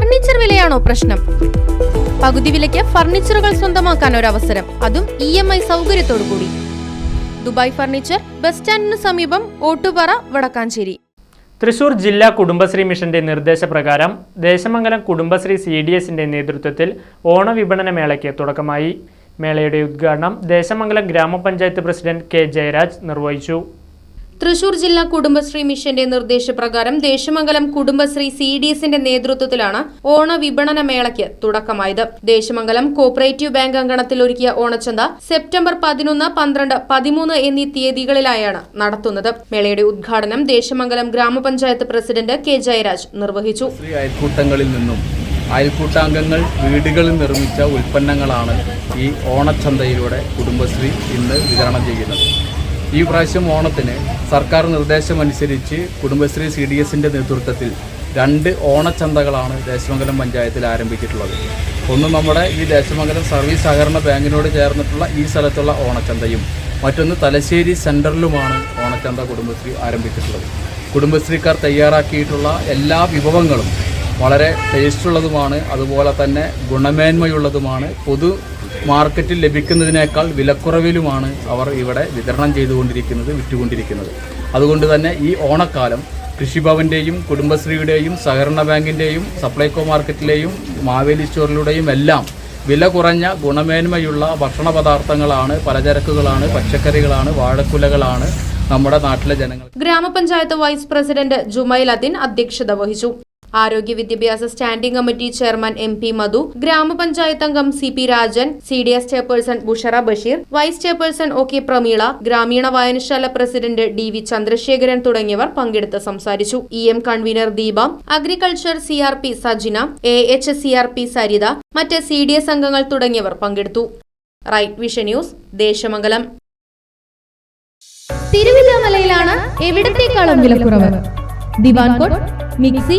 Furniture വിലയാണോ പ്രശ്നം? പകുതി വിലയ്ക്ക് ഫർണിച്ചറുകൾ സ്വന്തമാക്കാൻ ഒരു അവസരം അതും ഇ എം ഐ സൗകര്യത്തോടു കൂടി ദുബായ് ഫർണിച്ചർ ബസ് സ്റ്റാൻഡിന് സമീപം ഓട്ടുപാറ വടക്കാഞ്ചേരി. തൃശൂർ ജില്ലാ കുടുംബശ്രീ മിഷന്റെ നിർദ്ദേശപ്രകാരം ദേശമംഗലം കുടുംബശ്രീ സി ഡി എസിന്റെ നേതൃത്വത്തിൽ ഓണവിപണന മേളയ്ക്ക് തുടക്കമായി. മേളയുടെ ഉദ്ഘാടനം ദേശമംഗലം ഗ്രാമപഞ്ചായത്ത് പ്രസിഡന്റ് കെ ജയരാജ് നിർവഹിച്ചു. തൃശൂർ ജില്ലാ കുടുംബശ്രീ മിഷന്റെ നിർദ്ദേശപ്രകാരം ദേശമംഗലം കുടുംബശ്രീ സി ഡി എസിന്റെ നേതൃത്വത്തിലാണ് ഓണ വിപണന മേളയ്ക്ക് തുടക്കമായത്. ദേശമംഗലം കോപ്പറേറ്റീവ് ബാങ്ക് അങ്കണത്തിൽ ഒരുക്കിയ ഓണച്ചന്ത സെപ്റ്റംബർ പതിനൊന്ന് പന്ത്രണ്ട് പതിമൂന്ന് എന്നീ തീയതികളിലായാണ് നടത്തുന്നത്. മേളയുടെ ഉദ്ഘാടനം ദേശമംഗലം ഗ്രാമപഞ്ചായത്ത് പ്രസിഡന്റ് കെ ജയരാജ് നിർവഹിച്ചു. അയൽക്കൂട്ടങ്ങളിൽ നിന്നും അയൽക്കൂട്ടാംഗങ്ങൾ വീടുകളിൽ നിർമ്മിച്ച ഉൽപ്പന്നങ്ങളാണ് ഈ ഓണച്ചന്തയിലൂടെ കുടുംബശ്രീ ഇന്ന് വിതരണം ചെയ്യുന്നത്. ഈ പ്രാവശ്യം ഓണത്തിന് സർക്കാർ നിർദ്ദേശമനുസരിച്ച് കുടുംബശ്രീ സി ഡി എസിന്റെ നേതൃത്വത്തിൽ രണ്ട് ഓണച്ചന്തകളാണ് ദേശമംഗലം പഞ്ചായത്തിൽ ആരംഭിച്ചിട്ടുള്ളത്. ഒന്ന് നമ്മുടെ ഈ ദേശമംഗലം സർവീസ് സഹകരണ ബാങ്കിനോട് ചേർന്നിട്ടുള്ള ഈ സ്ഥലത്തുള്ള ഓണച്ചന്തയും മറ്റൊന്ന് തലശ്ശേരി സെന്ററിലുമാണ് ഓണച്ചന്ത കുടുംബശ്രീ ആരംഭിച്ചിട്ടുള്ളത്. കുടുംബശ്രീക്കാർ തയ്യാറാക്കിയിട്ടുള്ള എല്ലാ വിഭവങ്ങളും വളരെ ടേസ്റ്റുള്ളതുമാണ് അതുപോലെ തന്നെ ഗുണമേന്മയുള്ളതുമാണ് പൊതു മാർക്കറ്റിൽ ലഭിക്കുന്നതിനേക്കാൾ വിലക്കുറവിലുമാണ് അവർ ഇവിടെ വിതരണം ചെയ്തുകൊണ്ടിരിക്കുന്നത് വിറ്റുകൊണ്ടിരിക്കുന്നത്. അതുകൊണ്ട് തന്നെ ഈ ഓണക്കാലം കൃഷിഭവന്റെയും കുടുംബശ്രീയുടെയും സഹകരണ ബാങ്കിന്റെയും സപ്ലൈകോ മാർക്കറ്റിലെയും മാവേലി സ്റ്റോറിലൂടെയും എല്ലാം വില കുറഞ്ഞ ഗുണമേന്മയുള്ള ഭക്ഷണ പദാർത്ഥങ്ങളാണ് പലചരക്കുകളാണ് പച്ചക്കറികളാണ് വാഴക്കുലകളാണ് നമ്മുടെ നാട്ടിലെ ജനങ്ങൾ ഗ്രാമപഞ്ചായത്ത് വൈസ് പ്രസിഡന്റ് ജുമൈൽ അദിൻ അധ്യക്ഷത വഹിച്ചു. ആരോഗ്യ വിദ്യാഭ്യാസ standing committee chairman M P Madhu ഗ്രാമപഞ്ചായത്ത് അംഗം C P Rajan C D S chairperson Bushara Basheer vice chairperson O K Pramila ഗ്രാമീണ വായനശാല പ്രസിഡന്റ് ഡി വി ചന്ദ്രശേഖരൻ തുടങ്ങിയവർ പങ്കെടുത്ത് സംസാരിച്ചു. E M convener Deepa agriculture C R P Sajina A H C R P Saritha മറ്റ് C D S അംഗങ്ങൾ തുടങ്ങിയവർ പങ്കെടുത്തു. Right vision news Desamangalam. തിരുവില്ലാമലയിലാണ് എവിടത്തേക്കാളും വിലക്കുറവ്? Divan cot mixie